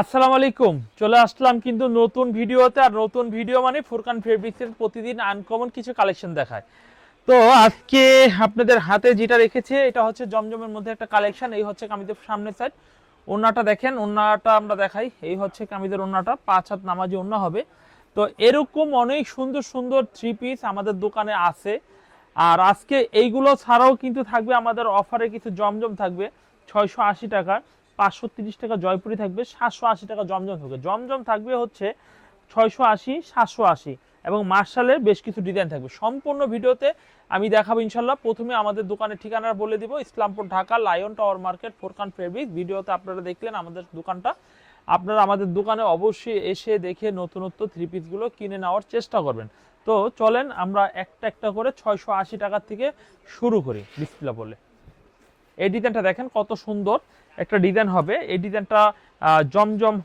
আসসালামু আলাইকুম। চলে আসলাম কিন্তু নতুন ভিডিওতে, আর নতুন ভিডিও মানে ফুরকান ফেব্রিক্সের প্রতিদিন আনকমন কিছু কালেকশন দেখায়। তো আজকে আপনাদের হাতে যেটা রেখেছে, এটা হচ্ছে জমজমের মধ্যে একটা কালেকশন এই হচ্ছে কামিদের সামনের সাইড ওন্নাটা দেখেন ওন্নাটা আমরা দেখাই। এই হচ্ছে কামিদের ওন্নাটা পাঁচ হাত নামাজি ওন্না হবে। তো এরকম অনেক সুন্দর সুন্দর থ্রি পিস আমাদের দোকানে আছে। আর আজকে এইগুলো ছাড়াও কিন্তু থাকবে, আমাদের অফারে কিছু জমজম থাকবে, ছয়শো আশি টাকা পাঁচশো তিরিশ টাকা জয়পুরি থাকবে, সাতশো আশি টাকা জমজম থাকবে। জমজম থাকবে হচ্ছে ছয়শো আশি, সাতশো আশি এবং মার্শালের বেশ কিছু ডিজাইন থাকবে। সম্পূর্ণ ভিডিওতে আমি দেখাবো ইনশাল্লাহ। প্রথমে আমাদের দোকানের ঠিকানা বলে দিব, Islampur Dhaka, Lion Tower Market, Forkan Fabric. ভিডিওতে আপনারা দেখলেন আমাদের দোকানটা। আপনারা আমাদের দোকানে অবশ্যই এসে দেখে নতুনত্ব থ্রি পিসগুলো কিনে নেওয়ার চেষ্টা করবেন। তো চলেন আমরা একটা একটা করে ছয়শো আশি টাকার থেকে শুরু করি ডিসপ্লে বলে। এই ডিজাইনটা দেখেন কত সুন্দর। একটা ডিজাইন হবে। এই ডিজাইনটা জমজম,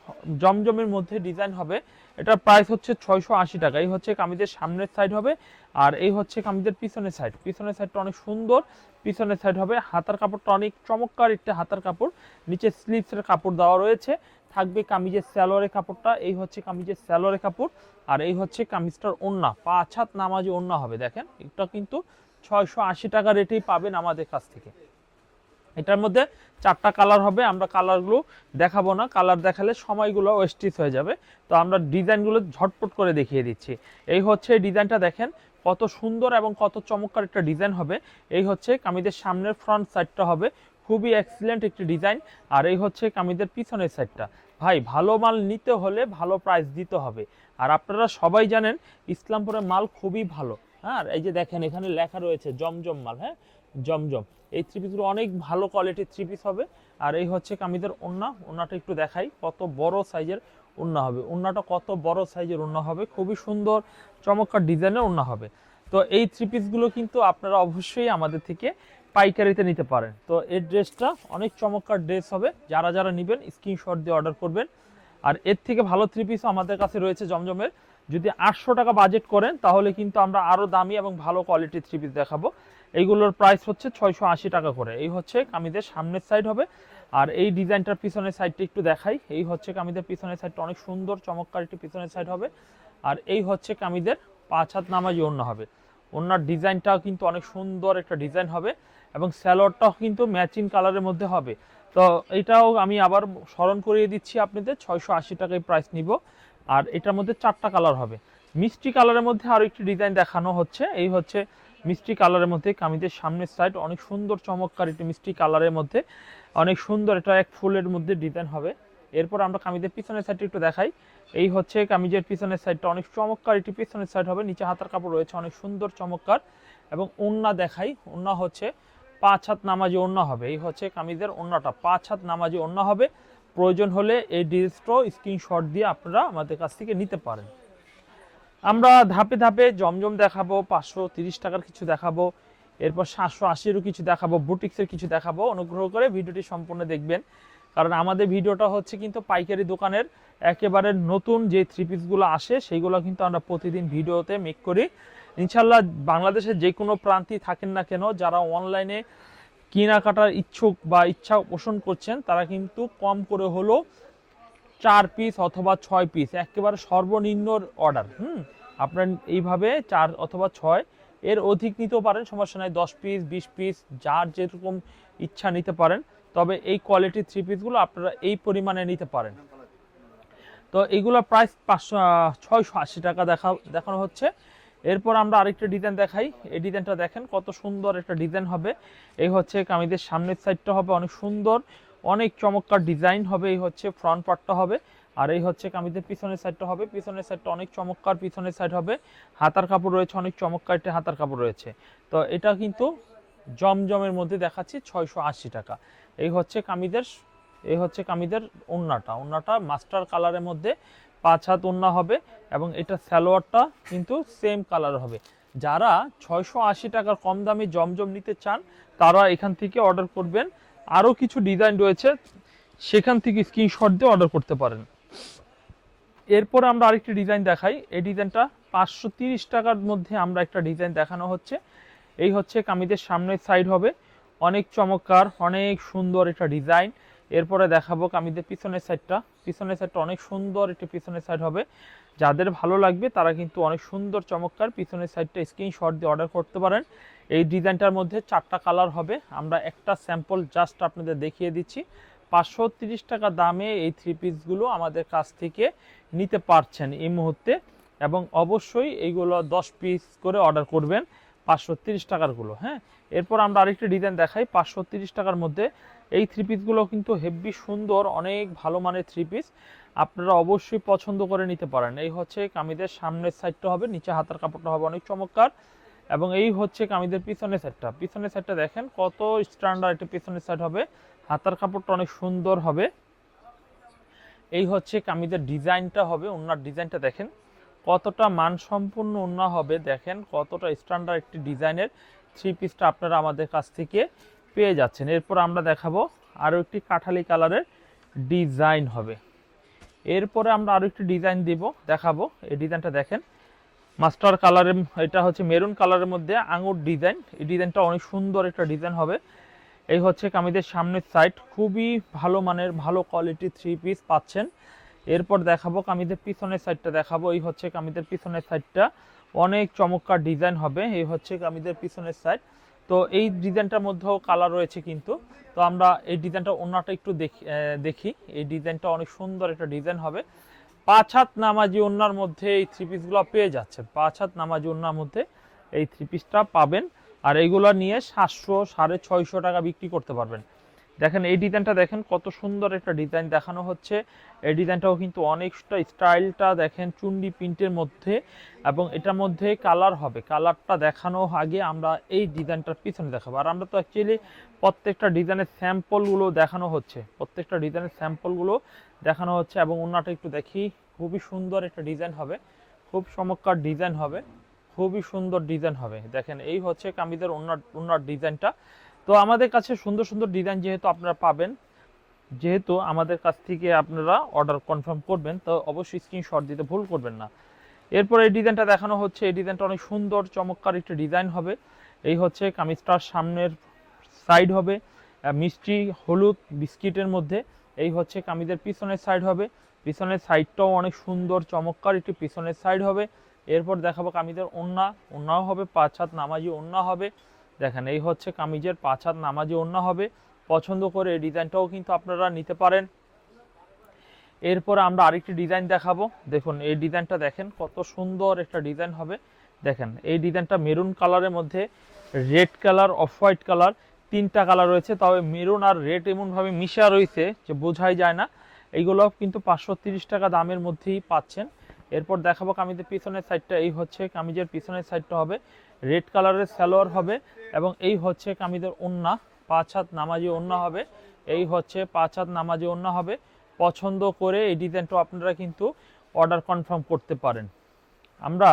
জমজমের মধ্যে ডিজাইন হবে। এটার প্রাইস হচ্ছে ছয়শো আশি টাকা। এই হচ্ছে কামিজের সামনের সাইড হবে আর এই হচ্ছে কামিজের পিছনের সাইড পিছনের সাইডটা অনেক সুন্দর। পিছনের সাইড হবে হাতার কাপড়টা অনেক চমৎকার একটা হাতার কাপড়। নিচে স্লিভসের কাপড় দেওয়া রয়েছে। থাকবে কামিজের স্যালোয়ারের কাপড়টা। এই হচ্ছে কামিজের স্যালোয়ারের কাপড় আর এই হচ্ছে কামিজটার ওন্না পাঁচ হাত নামাজি ওন্না হবে, দেখেন। এটা কিন্তু ছয়শো আশি টাকা রেটেই পাবেন আমাদের কাছ থেকে। এটার মধ্যে চারটা কালার হবে, আমরা কালারগুলো দেখাবো না। কালার দেখালে সময়গুলো ওয়েস্টিস হয়ে যাবে। তো আমরা ডিজাইনগুলো ঝটপট করে দেখিয়ে দিচ্ছি। এই হচ্ছে ডিজাইনটা দেখেন, কত সুন্দর এবং কত চমৎকার একটা ডিজাইন হবে। এই হচ্ছে কামিদের সামনের ফ্রন্ট সাইডটা হবে। খুবই এক্সিলেন্ট একটি ডিজাইন আর এই হচ্ছে কামিদের পিছনের সাইডটা ভাই, ভালো মাল নিতে হলে ভালো প্রাইস দিতে হবে। আর আপনারা সবাই জানেন, ইসলামপুরের মাল খুবই ভালো। হ্যাঁ এই যে দেখেন, এখানে লেখা রয়েছে জমজম মাল হ্যাঁ? জমজম। এই থ্রি পিসগুলো অনেক ভালো কোয়ালিটির থ্রি পিস হবে। আর এই হচ্ছে কামিদের ওন্না। ওন্নাটা একটু দেখাই, কত বড় সাইজের ওন্না হবে। ওন্নাটা কত বড় সাইজের ওন্না হবে, খুবই সুন্দর, চমৎকার ডিজাইনের ওন্না হবে। তো এই থ্রি পিসগুলো কিন্তু আপনারা অবশ্যই আমাদের থেকে পাইকারিতে নিতে পারেন। তো এই ড্রেসটা অনেক চমৎকার ড্রেস হবে। যারা যারা নেবেন স্ক্রিনশট দিয়ে অর্ডার করবেন। আর এর থেকে ভালো থ্রি পিসও আমাদের কাছে রয়েছে জমজমের। যদি আটশো টাকা বাজেট করেন, তাহলে কিন্তু আমরা আরও দামি এবং ভালো কোয়ালিটির থ্রি পিস দেখাবো। এইগুলোর প্রাইস হচ্ছে ছয়শো আশি টাকা করে। এই হচ্ছে কামিদের সামনের সাইড হবে। আর এই ডিজাইনটার পিছনের সাইডটা একটু দেখাই। এই হচ্ছে কামিদের পিছনের সাইডটা অনেক সুন্দর, চমৎকার একটি পিছনের সাইড হবে। আর এই হচ্ছে কামিদের পাঁচ হাত নামাজি অন্য হবে। ওনার ডিজাইনটাও কিন্তু অনেক সুন্দর একটা ডিজাইন হবে এবং স্যালোয়ারটাও কিন্তু ম্যাচিং কালারের মধ্যে হবে। তো এটাও আমি আবার স্মরণ করিয়ে দিচ্ছি আপনাদের, ছয়শো আশি টাকায় প্রাইস নিব। আর এটার মধ্যে চারটা কালার হবে। মিষ্টি কালারের মধ্যে আরও একটি ডিজাইন দেখানো হচ্ছে। এই হচ্ছে মিষ্টি কালারের মধ্যে, কামিজের সামনের সাইড অনেক সুন্দর, চমৎকার একটি মিষ্টি কালারের মধ্যে, অনেক সুন্দর এটা এক ফুলের মধ্যে ডিজাইন হবে। এরপর আমরা কামিজের পিছনের সাইডটা একটু দেখাই। এই হচ্ছে কামিজের পিছনের সাইডটা অনেক চমৎকার একটি পিছনের সাইড হবে, নিচে হাতার কাপড় রয়েছে, অনেক সুন্দর, চমৎকার এবং ওন্না দেখাই। ওন্না হচ্ছে পাঁচ হাত নামাজি ওন্না হবে। এই হচ্ছে কামিজের ওন্নাটা, পাঁচ হাত নামাজি ওন্না হবে। প্রয়োজন হলে এই ডিরেসটাও স্ক্রিনশট দিয়ে আপনারা আমাদের কাছ থেকে নিতে পারেন। আমরা ধাপে ধাপে জমজম দেখাবো, পাঁচশো তিরিশ টাকার কিছু দেখাবো, এরপর সাতশো আশিরও কিছু দেখাবো, বুটিক্সের কিছু দেখাবো। অনুগ্রহ করে ভিডিওটি সম্পূর্ণ দেখবেন। কারণ আমাদের ভিডিওটা হচ্ছে কিন্তু পাইকারি দোকানের একেবারে নতুন যে থ্রি পিসগুলো আসে, সেইগুলো কিন্তু আমরা প্রতিদিন ভিডিওতে মেক করি। ইনশাল্লাহ বাংলাদেশের যে কোনো প্রান্তেই থাকেন না কেন, যারা অনলাইনে কেনাকাটার ইচ্ছুক বা ইচ্ছা পোষণ করছেন, তারা কিন্তু কম করে হলো চার পিস অথবা ছয় পিস একেবারে সর্বনিম্ন অর্ডার হুম? আপনার এইভাবে চার অথবা ছয়, এর অধিক নিতেও পারেন, সমস্যা নাই, দশ পিস বিশ পিস যার যেরকম ইচ্ছা নিতে পারেন, তবে এই কোয়ালিটির থ্রি পিসগুলো আপনারা এই পরিমাণে নিতে পারেন। তো এইগুলো প্রাইস পাঁচশো, ছয়শো আশি টাকা দেখা, দেখানো হচ্ছে। এরপর আমরা আরেকটা ডিজাইন দেখাই। এই ডিজাইনটা দেখেন কত সুন্দর একটা ডিজাইন হবে। এই হচ্ছে কামিজের সামনের সাইডটা হবে অনেক সুন্দর। অনেক চমৎকার ডিজাইন হবে, এই হচ্ছে ফ্রন্ট পার্টটা হবে, আর এই হচ্ছে কামিজের পিছনের সাইডটা হবে। পিছনের সাইডটা অনেক চমৎকার, পিছনের সাইড হবে। হাতার কাপড় রয়েছে, অনেক চমৎকার একটা হাতার কাপড় রয়েছে। তো এটা কিন্তু জমজমের মধ্যে দেখাচ্ছি, ছয়শো আশি টাকা। এই হচ্ছে কামিদের এই হচ্ছে কামিদের ওন্নাটা। ওন্নাটা মাস্টার কালারের মধ্যে পাঁচ হাত ওন্না হবে এবং এটা স্যালোয়ারটা কিন্তু সেম কালার হবে। যারা ছয়শো আশি টাকার কম দামে জমজম নিতে চান, তারা এখান থেকে অর্ডার করবেন। আরও কিছু ডিজাইন রয়েছে, সেখান থেকে স্ক্রিনশট দিয়ে অর্ডার করতে পারেন। এরপর আমরা আরেকটি ডিজাইন দেখাই। এই ডিজাইনটা পাঁচশো টাকার মধ্যে আমরা একটা ডিজাইন দেখানো হচ্ছে। এই হচ্ছে কামিজের সামনের সাইড হবে। অনেক চমৎকার, অনেক সুন্দর একটা ডিজাইন এরপরে দেখাবো কামিজের পিছনের সাইডটা পিছনের সাইডটা অনেক সুন্দর একটি পিছনের সাইড হবে। যাদের ভালো লাগবে, তারা কিন্তু অনেক সুন্দর, চমৎকার পিছনের সাইডটা স্ক্রিনশট দিয়ে অর্ডার করতে পারেন। এই ডিজাইনটার মধ্যে চারটা কালার হবে। আমরা একটা স্যাম্পল জাস্ট আপনাদের দেখিয়ে দিচ্ছি। পাঁচশো টাকা দামে এই থ্রি পিসগুলো আমাদের কাছ থেকে নিতে পারছেন এই মুহূর্তে এবং অবশ্যই এইগুলো দশ পিস করে অর্ডার করবেন পাঁচশো তিরিশ টাকারগুলো হ্যাঁ? এরপর আমরা আরেকটি ডিজাইন দেখাই। পাঁচশো টাকার মধ্যে এই থ্রি পিসগুলো কিন্তু হেভি সুন্দর, অনেক ভালো মানের থ্রি পিস আপনারা অবশ্যই পছন্দ করে নিতে পারেন। এই হচ্ছে কামিদের সামনের সাইডটা হবে, নিচে হাতার কাপড়টা হবে, অনেক চমৎকার। এবং এই হচ্ছে কামিদের পিছনের সাইডটা পিছনের সাইডটা দেখেন কত স্ট্যান্ডার্ড একটা পিছনের সাইড হবে। হাতার কাপড়টা অনেক সুন্দর হবে। এই হচ্ছে কামিদের ডিজাইনটা হবে ওনার ডিজাইনটা দেখেন। কতটা মানসম্পন্ন ওনা হবে, দেখেন কতটা স্ট্যান্ডার্ড একটি ডিজাইনের থ্রি পিসটা আপনারা আমাদের কাছ থেকে পেয়ে যাচ্ছেন। এরপর আমরা দেখাবো আরও একটি কাঠালি কালারের ডিজাইন হবে। এরপরে আমরা আরও একটি ডিজাইন দিব, দেখাবো। এই ডিজাইনটা দেখেন মাস্টার কালারের এটা হচ্ছে মেরুন কালারের মধ্যে আঙুর ডিজাইন। এই ডিজাইনটা অনেক সুন্দর একটা ডিজাইন হবে। এই হচ্ছে কামিদের সামনের সাইড খুবই ভালো মানের, ভালো কোয়ালিটি থ্রি পিস পাচ্ছেন। এরপর দেখাবো কামিদের পিছনের সাইডটা দেখাবো এই হচ্ছে কামিদের পিছনের সাইডটা অনেক চমৎকার ডিজাইন হবে। এই হচ্ছে কামিদের পিছনের সাইড তো এই ডিজাইনটার মধ্যেও কালার রয়েছে কিন্তু। তো আমরা এই ডিজাইনটা অন্যটা একটু দেখি দেখি। এই ডিজাইনটা অনেক সুন্দর একটা ডিজাইন হবে। পাঁচ হাত নামাজি ওনার মধ্যে এই থ্রি পিসগুলো পেয়ে যাচ্ছেন। পাঁচ হাত নামাজি ওনার মধ্যে এই থ্রি পিসটা পাবেন। আর এইগুলো নিয়ে সাতশো, সাড়ে ছয়শো টাকা বিক্রি করতে পারবেন। দেখেন, এই ডিজাইনটা দেখেন, কত সুন্দর একটা ডিজাইন দেখানো হচ্ছে। এই ডিজাইনটাও কিন্তু অনেকটা স্টাইলটা দেখেন, চুন্ডি প্রিন্টের মধ্যে এবং এটার মধ্যে কালার হবে। কালারটা দেখানো আগে আমরা এই ডিজাইনটার পিছনে দেখাবো। আর আমরা তো অ্যাকচুয়ালি প্রত্যেকটা ডিজাইনের স্যাম্পলগুলো দেখানো হচ্ছে। প্রত্যেকটা ডিজাইনের স্যাম্পলগুলো দেখানো হচ্ছে এবং অন্যটা একটু দেখি। খুবই সুন্দর একটা ডিজাইন হবে। খুব চমৎকার ডিজাইন হবে। খুবই সুন্দর ডিজাইন হবে। দেখেন, এই হচ্ছে কামিদের ওনার ওনার ডিজাইনটা। তো আমাদের কাছে সুন্দর সুন্দর ডিজাইন যেহেতু আপনারা পাবেন, যেহেতু আমাদের কাছ থেকে আপনারা অর্ডার কনফার্ম করবেন, তো অবশ্যই স্ক্রিনশট দিতে ভুল করবেন না। এরপর এই ডিজাইনটা দেখানো হচ্ছে, এই ডিজাইনটা অনেক সুন্দর, চমৎকার একটি ডিজাইন হবে। এই হচ্ছে কামিজটার সামনের সাইড হবে মিষ্টি, হলুদ, বিস্কিটের মধ্যে। এই হচ্ছে কামিজের পিছনের সাইড হবে, পিছনের সাইডটাও অনেক সুন্দর, চমৎকার একটি পিছনের সাইড হবে। এরপর দেখাবো কামিজের ওন্না, ওন্নাও হবে পাঁচ হাত নামাজি ওন্না হবে। দেখেন, এই হচ্ছে কামিজের পাঁচ হাত নামাজি ওন্না হবে। পছন্দ করে এই ডিজাইনটাও কিন্তু আপনারা নিতে পারেন। এরপর আমরা আরেকটি ডিজাইন দেখাবো। দেখুন, এই ডিজাইনটা দেখেন, কত সুন্দর একটা ডিজাইন হবে। দেখেন, এই ডিজাইনটা মেরুন কালারের মধ্যে, red colour off white colour, তিনটা কালার রয়েছে, তবে মেরুন আর রেড এমনভাবে মিশা রয়েছে যে বোঝাই যায় না। এইগুলো কিন্তু পাঁচশো টাকা দামের মধ্যেই পাচ্ছেন। এরপর দেখাবো কামিজের পিছনের সাইডটা এই হচ্ছে কামিজের পিছনের সাইডটা হবে। রেড কালারের সালোয়ার হবে এবং এই হচ্ছে কামিজের ওন্না। পাঁচ হাত নামাজি ওন্না হবে। এই হচ্ছে পাঁচ হাত নামাজি ওন্না হবে। পছন্দ করে এই ডিজাইনটা আপনারা কিন্তু অর্ডার কনফার্ম করতে পারেন। আমরা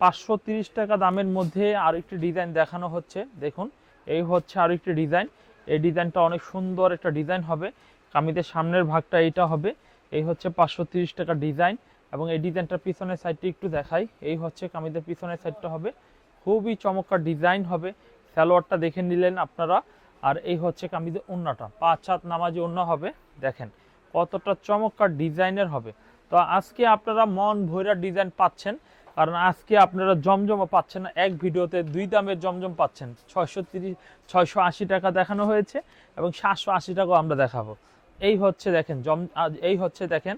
পাঁচশো টাকা দামের মধ্যে আরেকটি ডিজাইন দেখানো হচ্ছে। দেখুন, এই হচ্ছে আরেকটি ডিজাইন। এই ডিজাইনটা অনেক সুন্দর একটা ডিজাইন হবে। কামিদের সামনের ভাগটা এইটা হবে। এই হচ্ছে পাঁচশো টাকা ডিজাইন। এবং এই ডিজাইনটার পিছনের সাইডটি একটু দেখাই। এই হচ্ছে কামিজের পিছনের সাইডটা হবে। খুবই চমৎকার ডিজাইন হবে। সালোয়ারটা দেখে নিলেন আপনারা। আর এই হচ্ছে কামিজের ওন্নাটা। পাঁচ হাত নামাজি ওন্না হবে। দেখেন কতটা চমৎকার ডিজাইনের হবে। তো আজকে আপনারা মন ভৈরা ডিজাইন পাচ্ছেন। কারণ আজকে আপনারা জমজমা পাচ্ছেন না। এক ভিডিওতে দুই দামের জমজম পাচ্ছেন। ছয়শো তিরিশ, ছয়শো আশি টাকা দেখানো হয়েছে এবং সাতশো আশি টাকাও আমরা দেখাবো। এই হচ্ছে দেখেন জম এই হচ্ছে দেখেন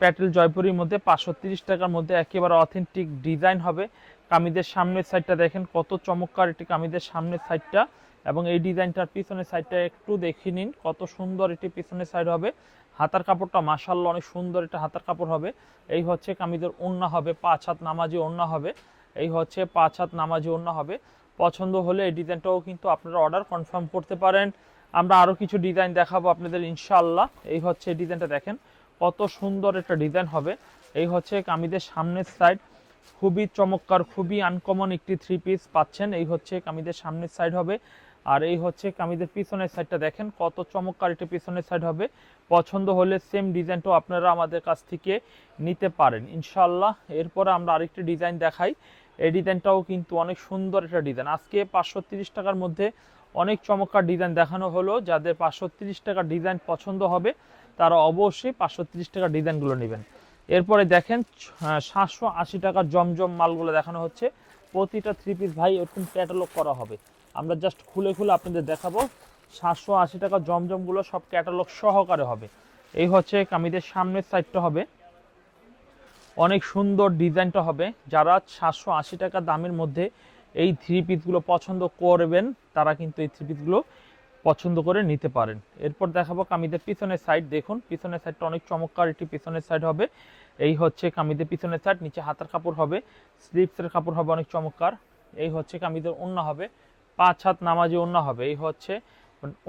প্যাটেল জয়পুরের মধ্যে পাঁচশো তিরিশ টাকার মধ্যে একেবারে অথেন্টিক ডিজাইন হবে। কামিদের সামনের সাইডটা দেখেন, কত চমৎকার একটি কামিদের সামনের সাইডটা এবং এই ডিজাইনটার পিছনের সাইডটা একটু দেখে নিন, কত সুন্দর একটি পিছনের সাইড হবে। হাতার কাপড়টা মাসাল্লাহ অনেক সুন্দর একটা হাতার কাপড় হবে। এই হচ্ছে কামিদের ওন্না হবে, পাঁচ হাত নামাজি ওন্না হবে। এই হচ্ছে পাঁচ হাত নামাজি ওন্না হবে। পছন্দ হলে এই ডিজাইনটাও কিন্তু আপনারা অর্ডার কনফার্ম করতে পারেন। আমরা আরও কিছু ডিজাইন দেখাবো আপনাদের ইনশাল্লাহ এই হচ্ছে ডিজাইনটা দেখেন। কত সুন্দর একটা ডিজাইন হবে। এই হচ্ছে কামিদের সামনের সাইড খুবই চমৎকার, খুবই আনকমন একটি থ্রি পিস পাচ্ছেন। এই হচ্ছে কামিদের সামনের সাইড হবে। আর এই হচ্ছে কামিদের পিছনের সাইডটা দেখেন, কত চমৎকার একটি পিছনের সাইড হবে। পছন্দ হলে সেম ডিজাইনটাও আপনারা আমাদের কাছ থেকে নিতে পারেন। ইনশাল্লাহ এরপরে আমরা আরেকটি ডিজাইন দেখাই। এই ডিজাইনটাও কিন্তু অনেক সুন্দর একটা ডিজাইন আজকে পাঁচশো টাকার মধ্যে অনেক চমৎকার ডিজাইন দেখানো হলো। যাদের পাঁচশো টাকার ডিজাইন পছন্দ হবে তারা অবশ্যই পাঁচশো তিরিশ টাকার ডিজাইনগুলো নেবেন। এরপরে দেখেন সাতশো আশি টাকার জমজম মালগুলো দেখানো হচ্ছে। প্রতিটা থ্রি পিস ভাই এরকম ক্যাটালগ করা হবে। আমরা জাস্ট খুলে খুলে আপনাদের দেখাবো। সাতশো আশি টাকা জমজমগুলো সব ক্যাটালগ সহকারে হবে। এই হচ্ছে কামিদের সামনের সাইডটা হবে। অনেক সুন্দর ডিজাইনটা হবে। যারা সাতশো আশি টাকা দামের মধ্যে এই থ্রি পিসগুলো পছন্দ করবেন, তারা কিন্তু এই থ্রি পিসগুলো পছন্দ করে নিতে পারেন। এরপর দেখাবো কামিদের পিছনের সাইড দেখুন। পিছনের সাইডটা অনেক চমৎকার, একটি পিছনের সাইড হবে। এই হচ্ছে কামিদের পিছনের সাইড নিচে হাতার কাপড় হবে। স্লিপসের কাপড় হবে অনেক চমৎকার। এই হচ্ছে কামিদের ওন্না হবে। পাঁচ হাত নামাজি ওন্না হবে। এই হচ্ছে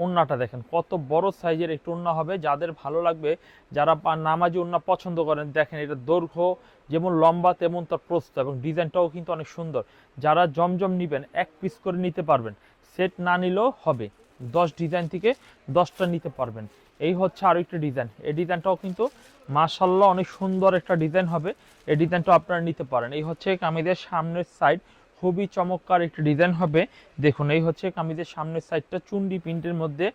ওন্নাটা দেখেন, কত বড় সাইজের একটু ওন্না হবে। যাদের ভালো লাগবে, যারা নামাজি ওন্না পছন্দ করেন, দেখেন এটা দৈর্ঘ্য, যেমন লম্বা, তেমন তার প্রস্তুত এবং ডিজাইনটাও কিন্তু অনেক সুন্দর। যারা জমজম নেবেন, এক পিস করে নিতে পারবেন। সেট না নিলেও হবে। দশ ডিজাইন থেকে দশটা নিতে পারবেন। এই হচ্ছে আরও একটা ডিজাইন এই ডিজাইনটাও কিন্তু মাশাল্লাহ অনেক সুন্দর একটা ডিজাইন হবে। এই ডিজাইনটাও আপনারা নিতে পারেন। এই হচ্ছে কামিদের সামনের সাইড খুবই চমৎকার একটি ডিজাইন হবে। দেখুন, এই হচ্ছে কামিদের সামনের সাইডটা চুন্ডি প্রিন্টের মধ্যে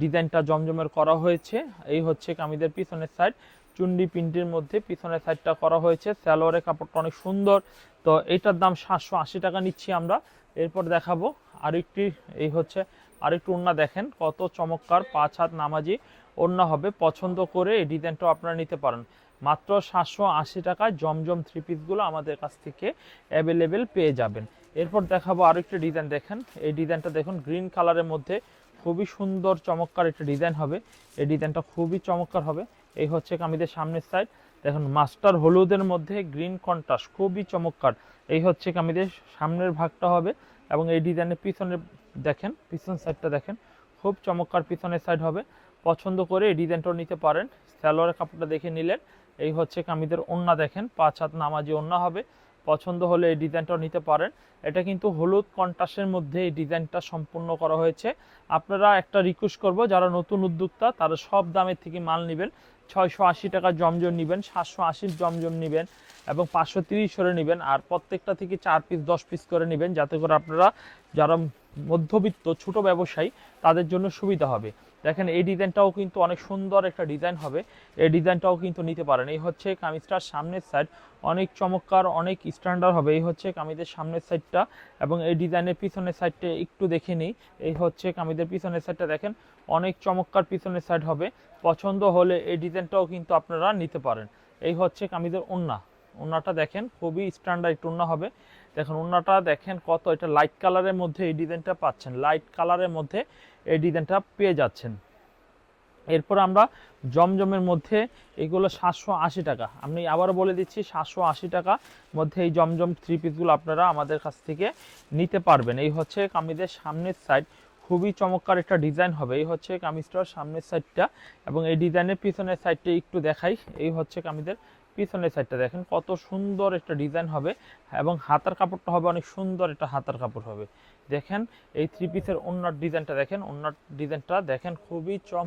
ডিজাইনটা জমজমের করা হয়েছে। এই হচ্ছে কামিদের পিছনের সাইড চুন্ডি প্রিন্টের মধ্যে পিছনের সাইডটা করা হয়েছে। স্যালোয়ারের কাপড়টা অনেক সুন্দর। তো এইটার দাম সাতশো আশি টাকা নিচ্ছি আমরা। এরপর দেখাবো আরেকটি, এই হচ্ছে আরেকটু ওড়না দেখেন, কত চমৎকার পাঁচ হাত নামাজি ওড়না হবে, পছন্দ করে এই ডিজাইনটাও আপনারা নিতে পারেন। মাত্র সাতশো আশি টাকায় জমজম থ্রি পিসগুলো আমাদের কাছ থেকে অ্যাভেলেবেল পেয়ে যাবেন। এরপর দেখাবো আরেকটি ডিজাইন দেখেন। এই ডিজাইনটা দেখুন গ্রিন কালারের মধ্যে খুবই সুন্দর, চমৎকার একটা ডিজাইন হবে। এই ডিজাইনটা খুবই চমৎকার হবে। এই হচ্ছে কামিদের সামনের সাইড দেখুন, মাস্টার হলুদের মধ্যে গ্রিন কন্ট্রাস্ট খুবই চমৎকার। এই হচ্ছে কামিদের সামনের ভাগটা হবে। এবং এই ডিজাইনের পিছনের দেখেন, পিছন সাইডটা দেখেন, খুব চমৎকার পিছনের সাইড হবে। পছন্দ করে এই ডিজাইনটাও নিতে পারেন। সালোয়ারের কাপড়টা দেখে নিলেন। এই হচ্ছে কামিদের ওন্না দেখেন, পাঁচ হাত নামাজি ওন্না হবে। পছন্দ হলে এই ডিজাইনটাও নিতে পারেন। এটা কিন্তু হলুদ কন্ট্রাস্টের মধ্যে এই ডিজাইনটা সম্পূর্ণ করা হয়েছে। আপনারা একটা রিকোয়েস্ট করব, যারা নতুন উদ্যোক্তা, তারা সব দামের থেকে মাল নেবেন। ছয়শো আশি টাকা জমজম নেবেন, সাতশো আশির জমজম নেবেন এবং পাঁচশো তিরিশ করে নেবেন। আর প্রত্যেকটা থেকে চার পিস দশ পিস করে নেবেন। যাতে করে আপনারা যারা মধ্যবিত্ত ছোট ব্যবসায়ী তাদের জন্য সুবিধা হবে। দেখেন এই ডিজাইনটাও কিন্তু অনেক সুন্দর একটা ডিজাইন হবে। এই ডিজাইনটাও কিন্তু নিতে পারেন। এই হচ্ছে কামিজটার সামনের সাইড অনেক চমৎকার, অনেক স্ট্যান্ডার্ড হবে। এই হচ্ছে কামিজের সামনের সাইডটা এবং এই ডিজাইনের পিছনের সাইডটা একটু দেখে নিই। এই হচ্ছে কামিজের পিছনের সাইডটা দেখেন, অনেক চমৎকার পিছনের সাইড হবে। পছন্দ হলে এই ডিজাইনটাও কিন্তু আপনারা নিতে পারেন। এই হচ্ছে কামিজের ওন্না। ওন্নাটা দেখেন, খুবই স্ট্যান্ডার্ড একটু ওন্না হবে। দেখেন ওন্নাটা দেখেন কত, এটা লাইট কালারের মধ্যে এই ডিজাইনটা পাচ্ছেন। লাইট কালারের মধ্যে এই ডিজাইনটা পেয়ে যাচ্ছেন। এরপর আমরা জমজমের মধ্যে এগুলো সাতশো আশি টাকা। আমি আবারও বলে দিচ্ছি, সাতশো আশি টাকা মধ্যে এই জমজম থ্রি পিসগুলো আপনারা আমাদের কাছ থেকে নিতে পারবেন। এই হচ্ছে কামিজের সামনের সাইড খুবই চমৎকার একটা ডিজাইন হবে। এই হচ্ছে কামিজটার সামনের সাইডটা এবং এই ডিজাইনের পিছনের সাইডটা একটু দেখাই। এই হচ্ছে কামিজের পিছনের সাইডটা দেখেন, কত সুন্দর একটা ডিজাইন হবে এবং হাতার কাপড়টা হবে অনেক সুন্দর একটা হাতার কাপড় হবে। দেখেন, এই থ্রি পিসের অন্যার ডিজাইনটা দেখেন অন্যার ডিজাইনটা দেখেন খুবই চম,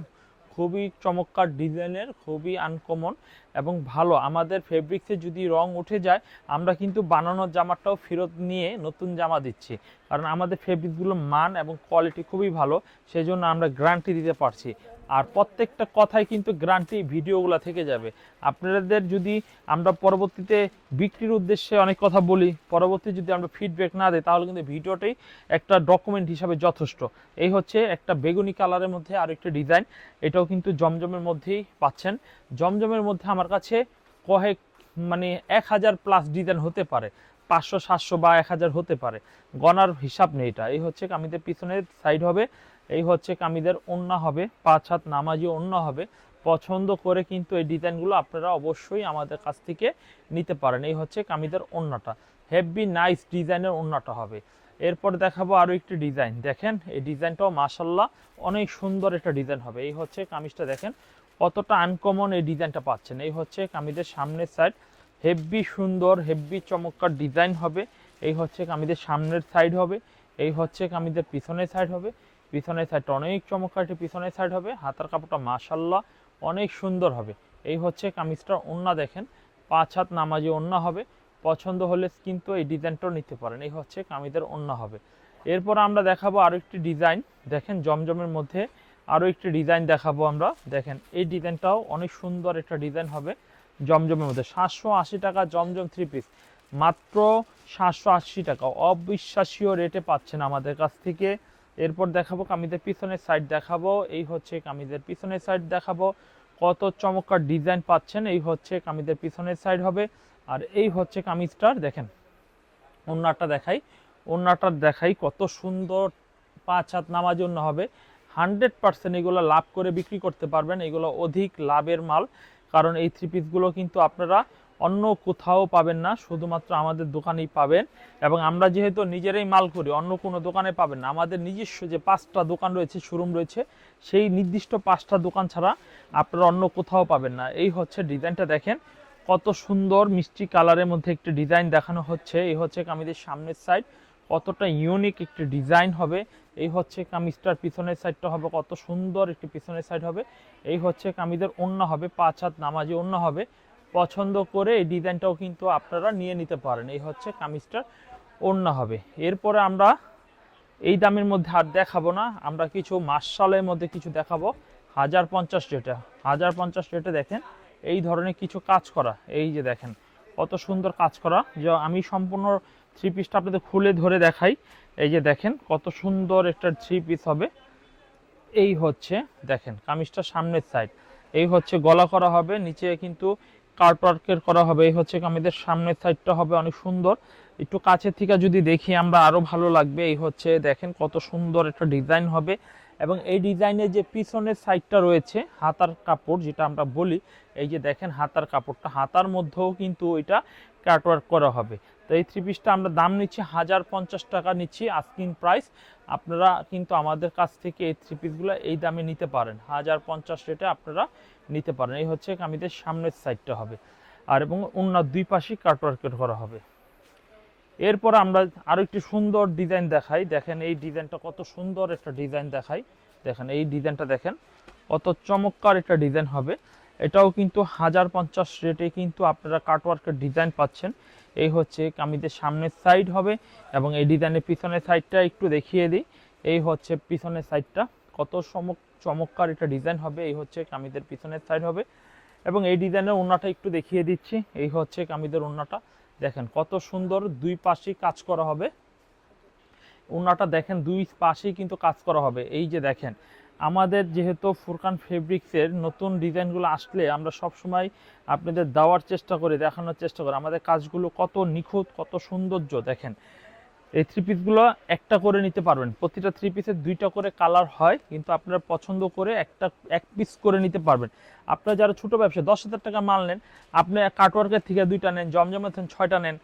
খুবই চমৎকার ডিজাইনের খুবই আনকমন এবং ভালো। আমাদের ফেব্রিক্সে যদি রং উঠে যায়, আমরা কিন্তু বানানোর জামাটাও ফেরত নিয়ে নতুন জামা দিচ্ছি। কারণ আমাদের ফেব্রিক্সগুলোর মান এবং কোয়ালিটি খুবই ভালো সেই জন্য আমরা গ্যারান্টি দিতে পারছি। আর প্রত্যেকটা কথাই কিন্তু গ্যারান্টি ভিডিওগুলো থেকে যাবে। আপনাদের যদি আমরা পরবর্তীতে বিক্রির উদ্দেশ্যে অনেক কথা বলি, পরবর্তী যদি আমরা ফিডব্যাক না দিই, তাহলে কিন্তু ভিডিওটাই একটা ডকুমেন্ট হিসাবে যথেষ্ট। এই হচ্ছে একটা বেগুনি কালারের মধ্যে আর একটা ডিজাইন এটাও কিন্তু জমজমের মধ্যেই পাচ্ছেন। জমজমের মধ্যে আমার কাছে কয়েক মানে এক হাজার প্লাস ডিজাইন হতে পারে, পাঁচশো, সাতশো বা এক হাজার হতে পারে। গনার হিসাব নেই এটা। এই হচ্ছে কামিদের পিছনের সাইড হবে। এই হচ্ছে কামিদের ওন্না হবে, পাঁচ হাত নামাজি ওন্না হবে। পছন্দ করে কিন্তু এই ডিজাইনগুলো আপনারা অবশ্যই আমাদের কাছ থেকে নিতে পারেন। এই হচ্ছে কামিদের ওন্নাটা। হেভি নাইস ডিজাইনের ওন্নাটা হবে। এরপর দেখাবো আরও একটি ডিজাইন। দেখেন, এই ডিজাইনটাও মাসাল্লাহ অনেক সুন্দর একটা ডিজাইন হবে। এই হচ্ছে কামিজটা দেখেন, কতটা আনকমন এই ডিজাইনটা পাচ্ছেন। এই হচ্ছে কামিজের সামনের সাইড হেভি সুন্দর হেভি চমৎকার ডিজাইন হবে। এই হচ্ছে কামিজের সামনের সাইড হবে। এই হচ্ছে কামিজের পিছনের সাইড হবে। পিছনের সাইডটা অনেক চমৎকার একটি পিছনের সাইড হবে, হাতার কাপড়টা মাসাল্লাহ অনেক সুন্দর হবে। এই হচ্ছে কামিজটার ওন্না দেখেন, পাঁচ হাত নামাজি ওন্না হবে, পছন্দ হলে কিন্তু এই ডিজাইনটাও নিতে পারেন, এই হচ্ছে কামিজের ওন্না হবে। এরপর আমরা দেখাবো আরও একটি ডিজাইন, দেখেন জমজমের মধ্যে আরও একটি ডিজাইন দেখাবো আমরা, দেখেন এই ডিজাইনটাও অনেক সুন্দর একটা ডিজাইন হবে জমজমের মধ্যে, সাতশো আশি টাকা জমজম থ্রি পিস মাত্র সাতশো আশি টাকা, অবিশ্বাসীয় রেটে পাচ্ছেন আমাদের কাছ থেকে। এরপর দেখাবো কামিজের পিছনের সাইড দেখাবো। এই হচ্ছে কামিজের পিছনের সাইড দেখাবো। কত চমৎকার ডিজাইন পাচ্ছেন, এই হচ্ছে কামিজের পিছনের সাইড হবে। আর এই হচ্ছে কামিজটার, দেখেন ওন্নাটা দেখাই। ওন্নাটা দেখাই কত সুন্দর পাঁচ হাত নামাজ অন্য হবে। হান্ড্রেড পার্সেন্ট এগুলো লাভ করে বিক্রি করতে পারবেন। এগুলো অধিক লাভের মাল। কারণ এই থ্রি পিসগুলো কিন্তু আপনারা অন্য কোথাও পাবেন না, শুধুমাত্র আমাদের দোকানেই পাবেন। এবং আমরা যেহেতু নিজেরাই মাল করি, অন্য কোনো দোকানে পাবেন না। আমাদের নিজস্ব যে পাঁচটা দোকান রয়েছে শোরুম রয়েছে, সেই নির্দিষ্ট পাঁচটা দোকান ছাড়া আপনারা অন্য কোথাও পাবেন না। এই হচ্ছে ডিজাইনটা দেখেন। কত সুন্দর মিষ্টি কালারের মধ্যে একটি ডিজাইন দেখানো হচ্ছে। এই হচ্ছে কামিজের সামনের সাইড কতটা ইউনিক একটি ডিজাইন হবে। এই হচ্ছে কামিজটার পিছনের সাইডটা হবে, কত সুন্দর একটি পিছনের সাইড হবে। এই হচ্ছে কামিজের অন্য হবে, পাঁচ হাত নামাজি অন্য হবে। পছন্দ করে এই ডিজাইনটাও কিন্তু আপনারা নিয়ে নিতে পারেন। এই হচ্ছে কামিজটার অন্য হবে। এরপরে আমরা এই দামের মধ্যে আর দেখাবো না। আমরা কিছু মার্শালের মধ্যে কিছু দেখাবো। হাজার পঞ্চাশ রেটে, হাজার পঞ্চাশ রেটে দেখেন, এই ধরনের কিছু কাজ করা। এই যে দেখেন, কত সুন্দর কাজ করা। যে আমি সম্পূর্ণ থ্রি পিসটা আপনাদের খুলে ধরে দেখাই। এই যে দেখেন, কত সুন্দর একটা থ্রি পিস হবে। এই হচ্ছে, দেখেন কামিজটা সামনের সাইড এই হচ্ছে, গলা করা হবে। নিচে কিন্তু কার্টওয়ার্কের করা হবে? এই হচ্ছে কামিজের সামনের সাইডটা হবে অনেক সুন্দর। একটু কাছের থেকে যদি দেখি আমরা আরও ভালো লাগবে। এই হচ্ছে দেখেন কত সুন্দর একটা ডিজাইন হবে এবং এই ডিজাইনের যে পিছনের সাইডটা রয়েছে, হাতার কাপড় যেটা আমরা বলি, এই যে দেখেন হাতার কাপড়টা, হাতার মধ্যেও কিন্তু এটা কাটওয়ার্ক করা হবে। তো এই থ্রি পিসটা আমরা দাম নিচ্ছি হাজার পঞ্চাশ টাকা নিচ্ছি আস্কিন প্রাইস আপনারা কিন্তু আমাদের কাছ থেকে এই থ্রি পিসগুলো এই দামে নিতে পারেন। হাজার পঞ্চাশ রেটে আপনারা নিতে পারেন। এই হচ্ছে কামিজের সামনের সাইডটা হবে। আর এবং অন্য দুই পাশেই কাটওয়ার্কের করা হবে। এরপর আমরা আরও একটি সুন্দর ডিজাইন দেখাই। দেখেন এই ডিজাইনটা কত সুন্দর একটা ডিজাইন দেখাই। দেখেন এই ডিজাইনটা দেখেন, কত চমৎকার একটা ডিজাইন হবে। এটাও কিন্তু হাজার পঞ্চাশ রেটে কিন্তু আপনারা কাটওয়ার্কের ডিজাইন পাচ্ছেন। এই হচ্ছে কামিজের সামনের সাইড হবে এবং এই ডিজাইনের পিছনের সাইডটা একটু দেখিয়ে দিই। এই হচ্ছে পিছনের সাইডটা কত চমক চমৎকার একটা ডিজাইন হবে, এই হচ্ছে কামিজের পিছনের সাইড হবে। এবং এই ডিজাইনের ওন্নাটা একটু দেখিয়ে দিচ্ছি, এই হচ্ছে কামিজের ওন্নাটা দেখেন কত সুন্দর দুই পাশেই কাজ করা হবে। ওনাটা দেখেন দুই পাশেই কিন্তু কাজ করা হবে। এই যে দেখেন, আমাদের যেহেতু ফুরকান ফেব্রিক্সের নতুন ডিজাইনগুলো আসলে আমরা সব সময় আপনাদের দেওয়ার চেষ্টা করি, দেখানোর চেষ্টা করি। আমাদের কাজগুলো কত নিখুঁত, কত সৌন্দর্য, দেখেন। এই থ্রি পিসগুলো একটা করে নিতে পারবেন। প্রতিটা থ্রি পিসের দুইটা করে কালার হয়, কিন্তু আপনারা পছন্দ করে একটা, এক পিস করে নিতে পারবেন। আপনারা যারা ছোট ব্যবসা দশ হাজার টাকা মাল নেন, আপনি কাটওয়ার্কের থেকে দুইটা নেন জমজমের থেকে ছয়টা নেন,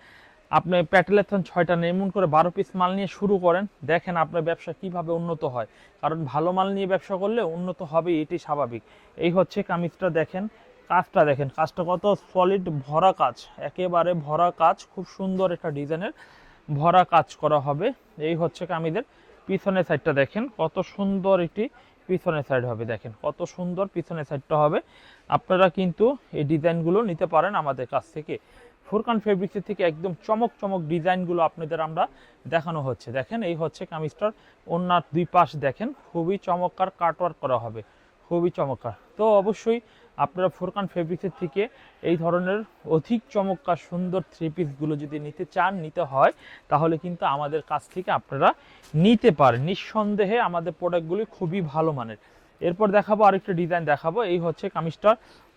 আপনি প্যাটেলের থেকে ছয়টা নেন, এমন করে বারো পিস মাল নিয়ে শুরু করেন, দেখেন আপনার ব্যবসা কীভাবে উন্নত হয়। কারণ ভালো মাল নিয়ে ব্যবসা করলে উন্নত হবে এটি স্বাভাবিক। এই হচ্ছে কামিজটা দেখেন, কাজটা দেখেন। কাজটা কত সলিড ভরা কাজ, একেবারে ভরা কাজ, খুব সুন্দর একটা ডিজাইনের ভরা কাজ করা হবে। এই হচ্ছে কামিদের পিছনের সাইডটা দেখেন, কত সুন্দর একটি পিছনের সাইড হবে দেখেন, কত সুন্দর পিছনের সাইডটা হবে। আপনারা কিন্তু এই ডিজাইনগুলো নিতে পারেন আমাদের কাছ থেকে। ফুরকান ফেব্রিক্সের থেকে একদম চমক চমক ডিজাইনগুলো আপনাদের আমরা দেখানো হচ্ছে। দেখেন, এই হচ্ছে কামিজটার ওনার দুই পাশ দেখেন, খুবই চমৎকার কাটওয়ার্ক করা হবে। খুবই চমৎকার। তো অবশ্যই আপনারা ফোরকান ফেব্রিক্সের থেকে এই ধরনের অধিক চমৎকার সুন্দর থ্রি পিসগুলো যদি নিতে চান, নিতে হয়, তাহলে কিন্তু আমাদের কাছ থেকে আপনারা নিতে পারেন। নিঃসন্দেহে আমাদের প্রোডাক্টগুলি খুবই ভালো মানের। এরপর দেখাবো আরেকটা ডিজাইন দেখাবো। এই হচ্ছে কামিজটার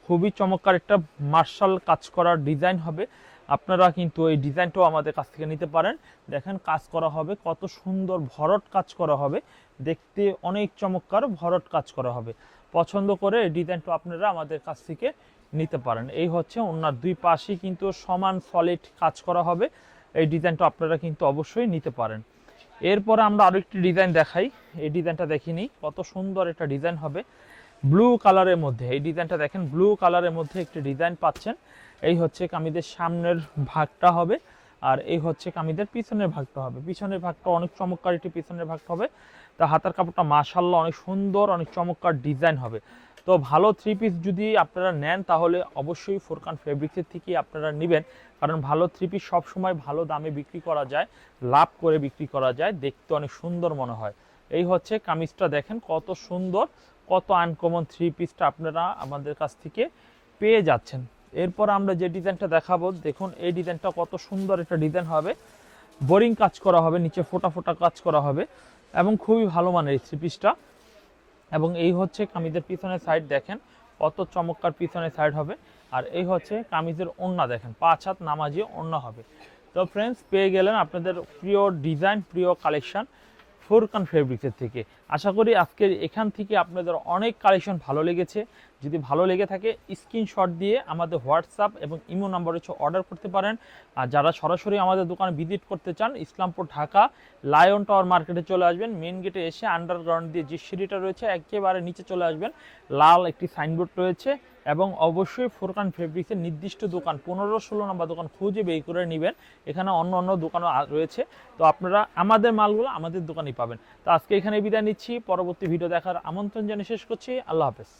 খুবই চমৎকার একটা মার্শাল কাজ করার ডিজাইন হবে। আপনারা কিন্তু এই ডিজাইনটাও আমাদের কাছ থেকে নিতে পারেন। দেখেন কাজ করা হবে, কত সুন্দর ভরট কাজ করা হবে। দেখতে অনেক চমৎকার ভরট কাজ করা হবে। পছন্দ করে এই ডিজাইনটা আপনারা আমাদের কাছ থেকে নিতে পারেন। এই হচ্ছে ওনার দুই পাশেই কিন্তু সমান সলিড কাজ করা হবে। এই ডিজাইনটা আপনারা কিন্তু অবশ্যই নিতে পারেন। এরপরে আমরা আরও একটি ডিজাইন দেখাই। এই ডিজাইনটা দেখিনি কত সুন্দর একটা ডিজাইন হবে। ব্লু কালারের মধ্যে, এই ডিজাইনটা দেখেন, ব্লু কালারের মধ্যে একটি ডিজাইন পাচ্ছেন। এই হচ্ছে কামিদের সামনের ভাগটা হবে, আর এই হচ্ছে কামিদের পিছনের ভাগটা হবে। পিছনের ভাগটা অনেক চমৎকার, একটি পিছনের ভাগটা হবে। তা হাতার কাপড়টা মাশাল্লাহ অনেক সুন্দর, অনেক চমৎকার ডিজাইন হবে। তো ভালো থ্রি পিস যদি আপনারা নেন, তাহলে অবশ্যই ফোরকান ফেব্রিক্সের থেকেই আপনারা নেবেন। কারণ ভালো থ্রি পিস সবসময় ভালো দামে বিক্রি করা যায়, লাভ করে বিক্রি করা যায়, দেখতে অনেক সুন্দর মনে হয়। এই হচ্ছে কামিজটা দেখেন কত সুন্দর, কত আনকমন থ্রি পিসটা আপনারা আমাদের কাছ থেকে পেয়ে যাচ্ছেন। এরপর আমরা যে ডিজাইনটা দেখাবো, দেখুন, এই ডিজাইনটা কত সুন্দর একটা ডিজাইন হবে। বোরিং কাজ করা হবে, নিচে ফোটা ফোটা কাজ করা হবে এবং খুবই ভালো মানের এই থ্রি পিসটা এবং এই হচ্ছে কামিজের পিছনের সাইড দেখেন, কত চমৎকার পিছনের সাইড হবে। আর এই হচ্ছে কামিজের ওড়না দেখেন, পাঁচ হাত নামাজিয়ে ওড়না হবে। তো ফ্রেন্ডস পেয়ে গেলেন আপনাদের প্রিয় ডিজাইন, প্রিয় কালেকশন ফোরকান ফেব্রিক্সের থেকে। আশা করি আজকের এখান থেকে আপনাদের অনেক কালেকশন ভালো লেগেছে। যদি ভালো লেগে থাকে স্ক্রিনশট দিয়ে আমাদের হোয়াটসঅ্যাপ এবং ইমো নাম্বার অর্ডার করতে পারেন। আর যারা সরাসরি আমাদের দোকানে ভিজিট করতে চান, ইসলামপুর, ঢাকা লায়ন টাওয়ার মার্কেটে চলে আসবেন। মেন গেটে এসে আন্ডারগ্রাউন্ড দিয়ে যে সিঁড়িটা রয়েছে, একেবারে নিচে চলে আসবেন। লাল একটি সাইনবোর্ড রয়েছে এবং অবশ্যই ফোরকান ফেব্রিক্সের নির্দিষ্ট দোকান, পনেরো ষোলো নম্বর দোকান খুঁজে বের করে নেবেন। এখানে অন্য অন্য দোকানও রয়েছে। তো আপনারা আমাদের মালগুলো আমাদের দোকানেই পাবেন। তো আজকে এখানে বিদায় নিচ্ছি। পরবর্তী ভিডিও দেখার আমন্ত্রণ জানিয়ে শেষ করছি। আল্লাহ হাফেজ।